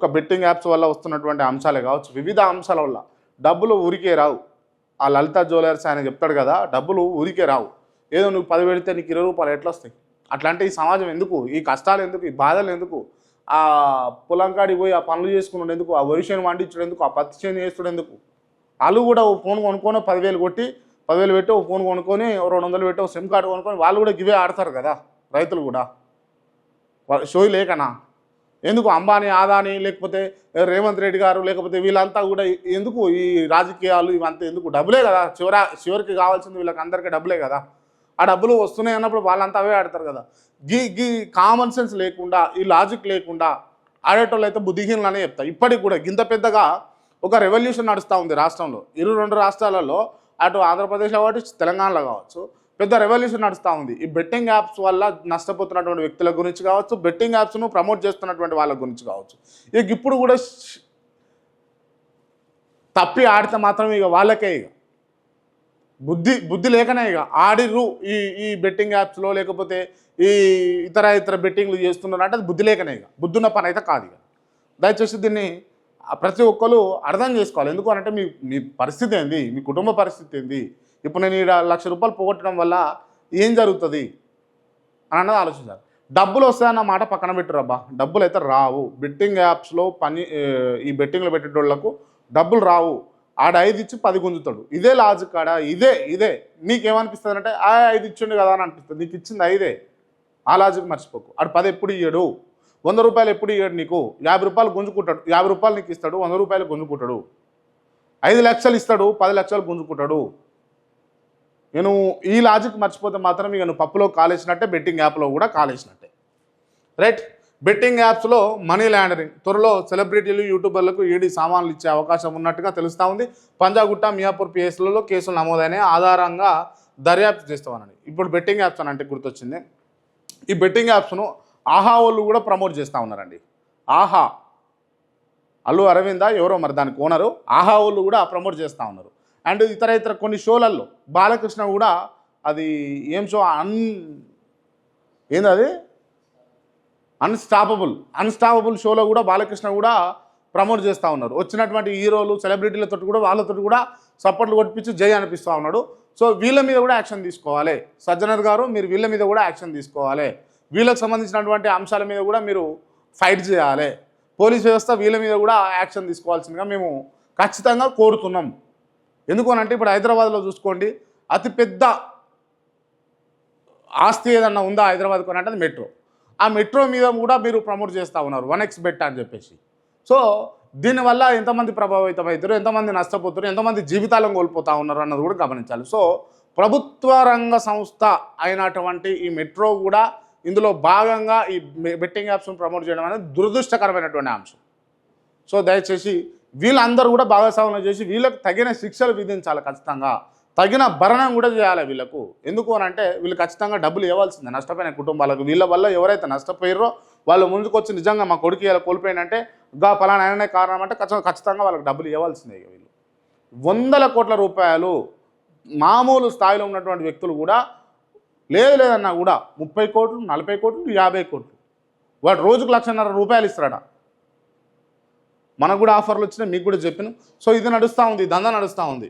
ఒక betting apps వల్ల వస్తున్నటువంటి అంశాలే కావచ్చు. వివిధ అంశాల వల్ల డబ్బులు ఊరికే రావు. ఆ లలిత జ్యువెలర్స్ ఆయన చెప్తాడు కదా డబ్బులు ఊరికే రావు. ఏదో నువ్వు పది పెడితే నీకు ఇరవై రూపాయలు ఎట్లా వస్తాయి అట్లాంటి ఈ సమాజం ఎందుకు? ఈ కష్టాలు ఎందుకు? ఈ బాధలు ఎందుకు? ఆ పొలం కాడికి పోయి ఆ పనులు చేసుకున్నాడు ఎందుకు? ఆ వరి చేను వండించడం ఎందుకు? ఆ పత్తి చేను చేస్తుడు ఎందుకు? వాళ్ళు కూడా ఓ ఫోన్ కొనుక్కొని పదివేలు కొట్టి పదివేలు పెట్టి ఓ ఫోన్ కొనుక్కొని రెండు వందలు పెట్టి ఓ సిమ్ కార్డు కొనుక్కొని వాళ్ళు కూడా గివే ఆడతారు కదా రైతులు కూడా. వా- షో లేకనా? ఎందుకు అంబానీ ఆదాని లేకపోతే రేవంత్ రెడ్డి గారు లేకపోతే వీళ్ళంతా కూడా ఎందుకు ఈ రాజకీయాలు ఇవంతా ఎందుకు? డబ్బులే కదా. చివర చివరికి కావాల్సింది వీళ్ళకి అందరికీ డబ్బులే కదా. ఆ డబ్బులు వస్తున్నాయి అన్నప్పుడు వాళ్ళంతా అవే ఆడతారు కదా. గీ గీ కామన్ సెన్స్ లేకుండా ఈ లాజిక్ లేకుండా ఆడేటోళ్ళు అయితే బుద్ధిహీనులనే చెప్తా. ఇప్పటికి కూడా గింత పెద్దగా ఒక రెవల్యూషన్ నడుస్తూ ఉంది రాష్ట్రంలో. ఇరు రెండు రాష్ట్రాలలో అటు ఆంధ్రప్రదేశ్లో కావచ్చు తెలంగాణలో కావచ్చు. పెద్ద రెవల్యూషన్ నడుస్తూ ఉంది. ఈ బెట్టింగ్ యాప్స్ వల్ల నష్టపోతున్నటువంటి వ్యక్తుల గురించి కావచ్చు బెట్టింగ్ యాప్స్ను ప్రమోట్ చేస్తున్నటువంటి వాళ్ళ గురించి కావచ్చు. ఇక ఇప్పుడు కూడా తప్పి ఆడితే మాత్రం ఇక వాళ్ళకే ఇక. బుద్ధి బుద్ధి లేకనే ఇక. ఆడిర్రు ఈ ఈ బెట్టింగ్ యాప్స్లో లేకపోతే ఈ ఇతర ఇతర బెట్టింగ్లు చేస్తున్నారు అంటే అది బుద్ధి లేకనే ఇక. బుద్ధున్న పని అయితే కాదు ఇక. దయచేసి దీన్ని ప్రతి ఒక్కరు అర్థం చేసుకోవాలి. ఎందుకు అంటే మీ మీ పరిస్థితి ఏంది? మీ కుటుంబ పరిస్థితి ఏంది? ఇప్పుడు నేను ఈడ లక్ష రూపాయలు పోగొట్టడం వల్ల ఏం జరుగుతుంది? అని అన్నది ఆలోచించాలి డబ్బులు వస్తాయన్న మాట పక్కన పెట్టురబ్బా. డబ్బులు అయితే రావు. బెట్టింగ్ యాప్స్లో పని ఈ బెట్టింగ్లో పెట్టేటోళ్ళకు డబ్బులు రావు. ఆడ ఐదు ఇచ్చి పది గుంజుతాడు. ఇదే లాజిక్ ఆడ. ఇదే ఇదే. నీకేమనిపిస్తుంది అంటే ఆ ఐదు ఇచ్చిండు కదా అని అనిపిస్తుంది. నీకు ఇచ్చింది ఐదే. ఆ లాజిక్ మర్చిపోకు. ఆడు పది ఎప్పుడు ఇయ్యడు? వంద రూపాయలు ఎప్పుడు ఇవ్వడు నీకు? యాభై రూపాయలు గుంజుకుంటాడు. యాభై రూపాయలు నీకు ఇస్తాడు వంద రూపాయలు గుంజుకుంటాడు. ఐదు లక్షలు ఇస్తాడు పది లక్షలు గుంజుకుంటాడు. నేను ఈ లాజిక్ మర్చిపోతే మాత్రం ఇక నువ్వు పప్పులో కాలేసినట్టే బెట్టింగ్ యాప్లో కూడా కాలేసినట్టే. రైట్? బెట్టింగ్ యాప్స్లో మనీ ల్యాండరింగ్ త్వరలో సెలబ్రిటీలు యూట్యూబర్లకు ఈడీ సామాన్లు ఇచ్చే అవకాశం ఉన్నట్టుగా తెలుస్తూ ఉంది. పంజాగుట్ట మియాపూర్ పిఎస్లలో కేసులు నమోదైన ఆధారంగా దర్యాప్తు చేస్తామనండి ఇప్పుడు బెట్టింగ్ యాప్స్ అని అంటే గుర్తొచ్చింది. ఈ బెట్టింగ్ యాప్స్ను ఆహా వాళ్ళు కూడా ప్రమోట్ చేస్తూ ఉన్నారండి. ఆహా. అల్లు అరవింద ఎవరో మరి దానికి ఓనరు. ఆహా వాళ్ళు కూడా ప్రమోట్ చేస్తూ ఉన్నారు. అండ్ ఇతర ఇతర కొన్ని షోలల్లో బాలకృష్ణ కూడా అది ఏం షో? అన్ ఏంది అది? అన్స్టాపబుల్ అన్స్టాపబుల్ షోలో కూడా బాలకృష్ణ కూడా ప్రమోట్ చేస్తూ ఉన్నారు. వచ్చినటువంటి హీరోలు సెలబ్రిటీలతో కూడా వాళ్ళతో కూడా సపోర్ట్లు కొట్టించి జై అనిపిస్తూ ఉన్నాడు. సో వీళ్ళ మీద కూడా యాక్షన్ తీసుకోవాలి. సజ్జనర్ గారు మీరు వీళ్ళ మీద కూడా యాక్షన్ తీసుకోవాలి. వీళ్ళకు సంబంధించినటువంటి అంశాల మీద కూడా మీరు ఫైట్ చేయాలి. పోలీస్ వ్యవస్థ వీళ్ళ మీద కూడా యాక్షన్ తీసుకోవాల్సిందిగా మేము ఖచ్చితంగా కోరుతున్నాం. ఎందుకనంటే ఇప్పుడు హైదరాబాద్లో చూసుకోండి అతిపెద్ద ఆస్తి ఏదన్నా ఉందా హైదరాబాద్కు అని అంటే అది మెట్రో. ఆ మెట్రో మీద కూడా మీరు ప్రమోట్ చేస్తూ ఉన్నారు వన్ ఎక్స్ బెట్ అని చెప్పేసి. సో దీనివల్ల ఎంతమంది ప్రభావితం అవుతారు ఎంతమంది నష్టపోతారు ఎంతమంది జీవితాలను కోల్పోతా ఉన్నారు అన్నది కూడా గమనించాలి. సో ప్రభుత్వ రంగ సంస్థ అయినటువంటి ఈ మెట్రో కూడా ఇందులో భాగంగా ఈ బెట్టింగ్ యాప్స్ను ప్రమోట్ చేయడం అనేది దురదృష్టకరమైనటువంటి అంశం. సో దయచేసి వీళ్ళందరూ కూడా భాగస్వామ్యం చేసి వీళ్ళకి తగిన శిక్షలు విధించాలి ఖచ్చితంగా. తగిన భరణం కూడా చేయాలి వీళ్ళకు. ఎందుకు అని అంటే వీళ్ళు ఖచ్చితంగా డబ్బులు ఇవ్వాల్సిందే. నష్టపోయిన కుటుంబాలకు. వీళ్ళ వల్ల ఎవరైతే నష్టపోయారో వాళ్ళు ముందుకొచ్చి నిజంగా మా కొడుకు ఇలా కోల్పోయినంటే గా పలానా ఆయననే కారణం అంటే ఖచ్చితంగా ఖచ్చితంగా వాళ్ళకి డబ్బులు ఇవ్వాల్సిందే వీళ్ళు. వందల కోట్ల రూపాయలు మామూలు స్థాయిలో ఉన్నటువంటి వ్యక్తులు కూడా లేదు లేదన్నా కూడా ముప్పై కోట్లు నలభై కోట్లు యాభై కోట్లు. వాడు రోజుకు లక్షన్నర రూపాయలు ఇస్తాడట. మనకు కూడా ఆఫర్లు వచ్చినాయి మీకు కూడా చెప్పిన. సో ఇది నడుస్తూ ఉంది దందా నడుస్తూ ఉంది.